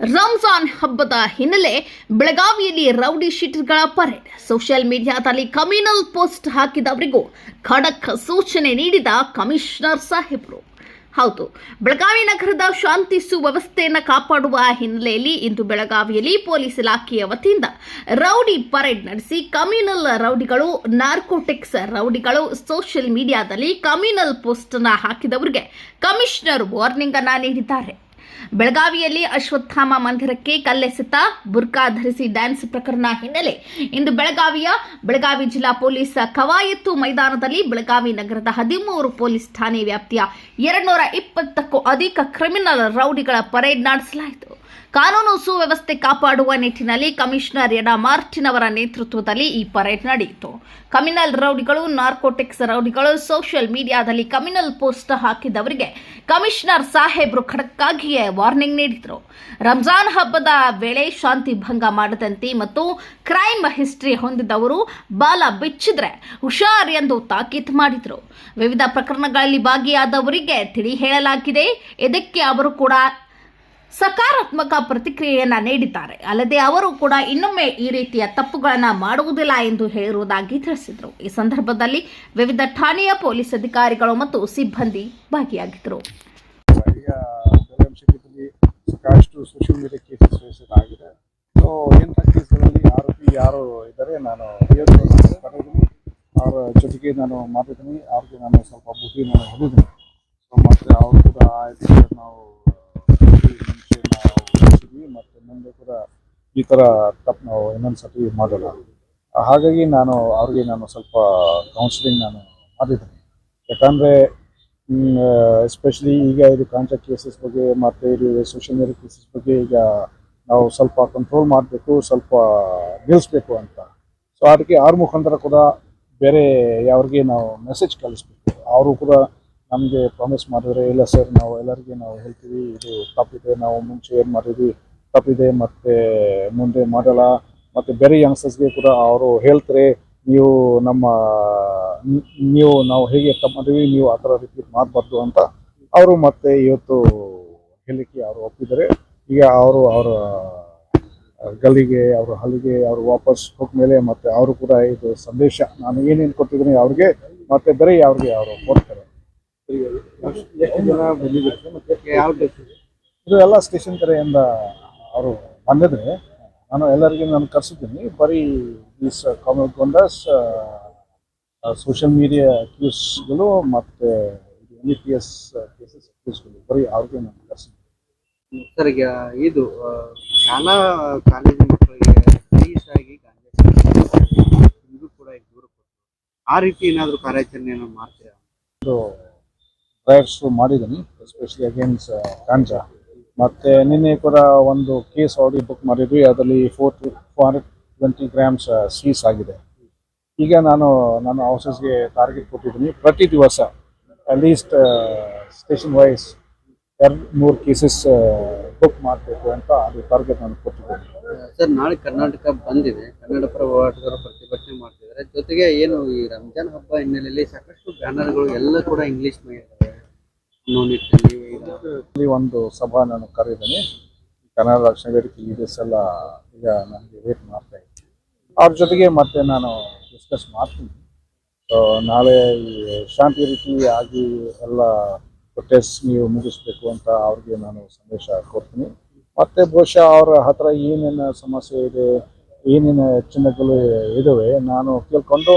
ರಂಜಾನ್ ಹಬ್ಬದ ಹಿನ್ನೆಲೆ ಬೆಳಗಾವಿಯಲ್ಲಿ ರೌಡಿ ಶೀಟ್ಗಳ ಪರೇಡ್. ಸೋಷಿಯಲ್ ಮೀಡಿಯಾದಲ್ಲಿ ಕಮ್ಯುನಲ್ ಪೋಸ್ಟ್ ಹಾಕಿದವರಿಗೂ ಖಡಕ್ ಸೂಚನೆ ನೀಡಿದ ಕಮಿಷನರ್ ಸಾಹೇಬರು. ಹೌದು, ಬೆಳಗಾವಿ ನಗರದ ಶಾಂತಿ ಸುವ್ಯವಸ್ಥೆಯನ್ನು ಕಾಪಾಡುವ ಹಿನ್ನೆಲೆಯಲ್ಲಿ ಇಂದು ಬೆಳಗಾವಿಯಲ್ಲಿ ಪೊಲೀಸ್ ಇಲಾಖೆಯ ವತಿಯಿಂದ ರೌಡಿ ಪರೇಡ್ ನಡೆಸಿ ಕಮ್ಯುನಲ್ ರೌಡಿಗಳು, ನಾರ್ಕೋಟಿಕ್ಸ್ ರೌಡಿಗಳು ಸೋಷಿಯಲ್ ಮೀಡಿಯಾದಲ್ಲಿ ಕಮ್ಯುನಲ್ ಪೋಸ್ಟ್ನ ಹಾಕಿದವರಿಗೆ ಕಮಿಷನರ್ ವಾರ್ನಿಂಗ್ ಅನ್ನ ನೀಡಿದ್ದಾರೆ. ಬೆಳಗಾವಿಯಲ್ಲಿ ಅಶ್ವತ್ಥಾಮ ಮಂದಿರಕ್ಕೆ ಕಲ್ಲೆಸೆತ ಬುರ್ಕಾ ಧರಿಸಿ ಡ್ಯಾನ್ಸ್ ಪ್ರಕರಣ ಹಿನ್ನೆಲೆ. ಇಂದು ಬೆಳಗಾವಿಯ ಬೆಳಗಾವಿ ಜಿಲ್ಲಾ ಪೊಲೀಸ್ ಕವಾಯತ್ತು ಮೈದಾನದಲ್ಲಿ ಬೆಳಗಾವಿ ನಗರದ ಹದಿಮೂರು ಪೊಲೀಸ್ ಠಾಣೆ ವ್ಯಾಪ್ತಿಯ ಎರಡ್ನೂರ ಇಪ್ಪತ್ತಕ್ಕೂ ಅಧಿಕ ಕ್ರಿಮಿನಲ್ ರೌಡಿಗಳ ಪರೇಡ್ ನಡೆಸಲಾಯಿತು. ಕಾನೂನು ಸುವ್ಯವಸ್ಥೆ ಕಾಪಾಡುವ ನಿಟ್ಟಿನಲ್ಲಿ ಕಮಿಷನರ್ ಎಡಾ ಮಾರ್ಟಿನ್ ಅವರ ನೇತೃತ್ವದಲ್ಲಿ ಈ ಪರೇಡ್ ನಡೆಯಿತು. ಕಮಿನಲ್ ರೌಡಿಗಳು, ನಾರ್ಕೋಟಿಕ್ಸ್ ರೌಡಿಗಳು, ಸೋಷಿಯಲ್ ಮೀಡಿಯಾದಲ್ಲಿ ಕಮಿನಲ್ ಪೋಸ್ಟ್ ಹಾಕಿದವರಿಗೆ ಕಮಿಷನರ್ ಸಾಹೇಬ್ರು ಖಡಕ್ಕಾಗಿಯೇ ವಾರ್ನಿಂಗ್ ನೀಡಿದರು. ರಂಜಾನ್ ಹಬ್ಬದ ವೇಳೆ ಶಾಂತಿ ಭಂಗ ಮಾಡದಂತೆ ಮತ್ತು ಕ್ರೈಮ್ ಹಿಸ್ಟ್ರಿ ಹೊಂದಿದವರು ಬಾಲ ಬಿಚ್ಚಿದ್ರೆ ಹುಷಾರ್ ಎಂದು ತಾಕೀತು ಮಾಡಿದರು. ವಿವಿಧ ಪ್ರಕರಣಗಳಲ್ಲಿ ಭಾಗಿಯಾದವರಿಗೆ ತಿಳಿ ಹೇಳಲಾಗಿದೆ. ಇದಕ್ಕೆ ಅವರು ಕೂಡ ಸಕಾರಾತ್ಮಕ ಪ್ರತಿಕ್ರಿಯೆಯನ್ನು ನೀಡಿದ್ದಾರೆ. ಅಲ್ಲದೆ ಅವರು ಕೂಡ ಇನ್ನೊಮ್ಮೆ ಈ ರೀತಿಯ ತಪ್ಪುಗಳನ್ನು ಮಾಡುವುದಿಲ್ಲ ಎಂದು ಹೇಳಿರುವುದಾಗಿ ತಿಳಿಸಿದರು. ಈ ಸಂದರ್ಭದಲ್ಲಿ ವಿವಿಧ ಠಾಣೆಯ ಪೊಲೀಸ್ ಅಧಿಕಾರಿಗಳು ಮತ್ತು ಸಿಬ್ಬಂದಿ ಭಾಗಿಯಾಗಿದ್ದರು ಸಾಕಷ್ಟು ಮೀಡಿಯಾ ಕೇಸಸ್ ಸೊ ಇಂಥ ಯಾರು ಇದ್ದಾರೆ ನಾನು ಕರೆದಿದ್ದೀನಿ ಅವರ ಜೊತೆಗೆ ನಾನು ಮಾತಾಡ್ತೀನಿ. ಅವ್ರಿಗೆ ನಾನು ಸ್ವಲ್ಪ ಬುದ್ಧಿ ನಾನು ಹೇಳಿದ್ದೀನಿ. ಸೊ ಮತ್ತು ಅವ್ರು ಕೂಡ ನಾವು ನಾವು ಮತ್ತು ಮುಂದೆ ಕೂಡ ಈ ಥರ ತಪ್ಪು ನಾವು ಇನ್ನೊಂದು ಸರ್ತಿ ಮಾಡೋಲ್ಲ ಹಾಗಾಗಿ ನಾನು ಅವ್ರಿಗೆ ನಾನು ಸ್ವಲ್ಪ ಕೌನ್ಸಿಲಿಂಗ್ ನಾನು ಮಾಡಿದ್ದೀನಿ. ಯಾಕಂದರೆ ಎಸ್ಪೆಷಲಿ ಈಗ ಇದು ಕಾಂಟ್ರಾಕ್ಟ್ ಕೇಸಸ್ ಬಗ್ಗೆ, ಮತ್ತು ಇದು ಸೋಷಿಯಲ್ ಮೀಡಿಯಾ ಕೇಸಸ್ ಬಗ್ಗೆ ಈಗ ನಾವು ಸ್ವಲ್ಪ ಕಂಟ್ರೋಲ್ ಮಾಡಬೇಕು, ಸ್ವಲ್ಪ ನಿಲ್ಲಿಸ್ಬೇಕು ಅಂತ. ಸೊ ಅದಕ್ಕೆ ಅವ್ರ ಮುಖಾಂತರ ಕೂಡ ಬೇರೆ ಯಾವ್ರಿಗೆ ನಾವು ಮೆಸೇಜ್ ಕಳಿಸ್ಬೇಕು. ಅವರು ಕೂಡ ನಮಗೆ ಪ್ರಾಮಿಸ್ ಮಾಡಿದ್ರೆ, ಇಲ್ಲ ಸರ್ ನಾವು ಎಲ್ಲರಿಗೆ ನಾವು ಹೇಳ್ತೀವಿ, ಇದು ತಪ್ಪಿದೆ ನಾವು ಮುಂಚೆ ಏನು ಮಾಡಿದ್ವಿ ತಪ್ಪಿದೆ ಮತ್ತು ಮುಂದೆ ಮಾಡಲ್ಲ. ಮತ್ತು ಬೇರೆ ಯಂಗ್ಸ್ಟರ್ಸ್ಗೆ ಕೂಡ ಅವರು ಹೇಳ್ತಾರೆ, ನೀವು ನಮ್ಮ, ನೀವು ನಾವು ಹೇಗೆ ತಪ್ಪು ಮಾಡಿದ್ವಿ, ನೀವು ಆ ಥರ ರೀತಿ ಮಾಡಬಾರ್ದು ಅಂತ. ಅವರು ಮತ್ತೆ ಇವತ್ತು ಹೇಳಿಕೆ ಅವರು ಒಪ್ಪಿದ್ದಾರೆ. ಈಗ ಅವರು ಅವರ ಗಲ್ಲಿಗೆ, ಅವರು ಹಲ್ಲಿಗೆ ಅವರು ವಾಪಸ್ ಹೋದ್ಮೇಲೆ ಮತ್ತೆ ಅವರು ಕೂಡ ಇದು ಸಂದೇಶ ನಾನು ಏನೇನು ಕೊಟ್ಟಿದ್ದೀನಿ ಅವ್ರಿಗೆ, ಮತ್ತೆ ಬೇರೆ ಅವ್ರಿಗೆ ಅವರು ಕೊಡ್ತಾರೆ. ಎಷ್ಟು ಜನ ಬಂದಿದ್ದಾರೆ ಮತ್ತೆ ಯಾವ ಇದು ಎಲ್ಲ ಸ್ಟೇಷನ್ ಕಡೆಯಿಂದ ಅವರು ಬಂದಿದ್ರೆ ನಾನು ಎಲ್ಲರಿಗೂ ನಾನು ಕರ್ಸಿದ್ದೀನಿ. ಬರೀ is common goondas social media ಅಕ್ಯೂಸ್ಗಳು ಮತ್ತೆ N E P S cases ಅಕ್ಯೂಸ್ಗಳು ಬರೀ ಅವ್ರಿಗೆ ನಾನು ಕರ್ಸಿದ್ದೀನಿ. ಸರ್ ಈಗ ಇದು ಶಾಲಾ ಕಾಲೇಜು ಮಕ್ಕಳಿಗೆ ಆಗಿ ಗಾಂಜಾ ಇದು ಕೂಡ ದೂರ ಆ ರೀತಿ ಏನಾದರೂ ಕಾರ್ಯಾಚರಣೆಯನ್ನು ಮಾಡ್ತೀರಾ? ಪ್ರಯರ್ಸ್ ಮಾಡಿದ್ದೀನಿ ಎಸ್ಪೆಷಲಿ ಅಗೇನ್ಸ್ಟ್ ಕಾಂಜಾ ಮತ್ತು ನಿನ್ನೆ ಕೂಡ ಒಂದು ಕೇಸ್ ಆಲ್ರೆಡಿ ಬುಕ್ ಮಾಡಿದ್ವಿ, ಅದರಲ್ಲಿ four to four twenty grams seize ಆಗಿದೆ. ಈಗ ನಾನು ನನ್ನ ಆಫೀಸ್ಗೆ ಟಾರ್ಗೆಟ್ ಕೊಟ್ಟಿದ್ದೀನಿ. ಪ್ರತಿ ದಿವಸ ಅಟ್ಲೀಸ್ಟ್ ಸ್ಟೇಷನ್ ವೈಸ್ ಎರಡು, ಮೂರು ಕೇಸಸ್ ಬುಕ್ ಮಾಡಬೇಕು ಅಂತ ಅದು ಟಾರ್ಗೆಟ್ ನಾನು ಕೊಟ್ಟಿದ್ದೀನಿ. ಸರ್, ನಾಳೆ ಕರ್ನಾಟಕ ಬಂದಿದೆ. ಕನ್ನಡ ಪರ ಪ್ರತಿಭಟನೆ ಮಾಡ್ತಿದ್ದಾರೆ ಜೊತೆಗೆ ಏನು ಈ ರಂಜಾನ್ ಹಬ್ಬ ಹಿನ್ನೆಲೆಯಲ್ಲಿ ಸಾಕಷ್ಟು ಬ್ಯಾನರ್ಗಳು ಎಲ್ಲ ಕೂಡ ಇಂಗ್ಲಿಷ್ ಇಲ್ಲಿ ಒಂದು ಸಭಾ ನಾನು ಕರೆದಿದ್ದೀನಿ. ಕನ್ನಡ ರಕ್ಷಣಾ ವೇದಿಕೆ ಲೀಡರ್ಸ್ ಎಲ್ಲ ಈಗ ನನಗೆ ವೇಟ್ ಮಾಡ್ತಾ ಇದ್ದೀನಿ ಅವ್ರ ಜೊತೆಗೆ ಮತ್ತೆ ನಾನು ಡಿಸ್ಕಸ್ ಮಾಡ್ತೀನಿ. ನಾಳೆ ಈ ಶಾಂತಿ ರೀತಿ ಆಗಿ ಎಲ್ಲ ಪ್ರೊಟೆಸ್ಟ್ ನೀವು ಮುಗಿಸ್ಬೇಕು ಅಂತ ಅವ್ರಿಗೆ ನಾನು ಸಂದೇಶ ಕೊಡ್ತೀನಿ. ಮತ್ತೆ ಬಹುಶಃ ಅವರ ಹತ್ರ ಏನೇನು ಸಮಸ್ಯೆ ಇದೆ ಏನೇನು ಚಿನ್ನಗಳು ಇದಾವೆ ನಾನು ಕೇಳ್ಕೊಂಡು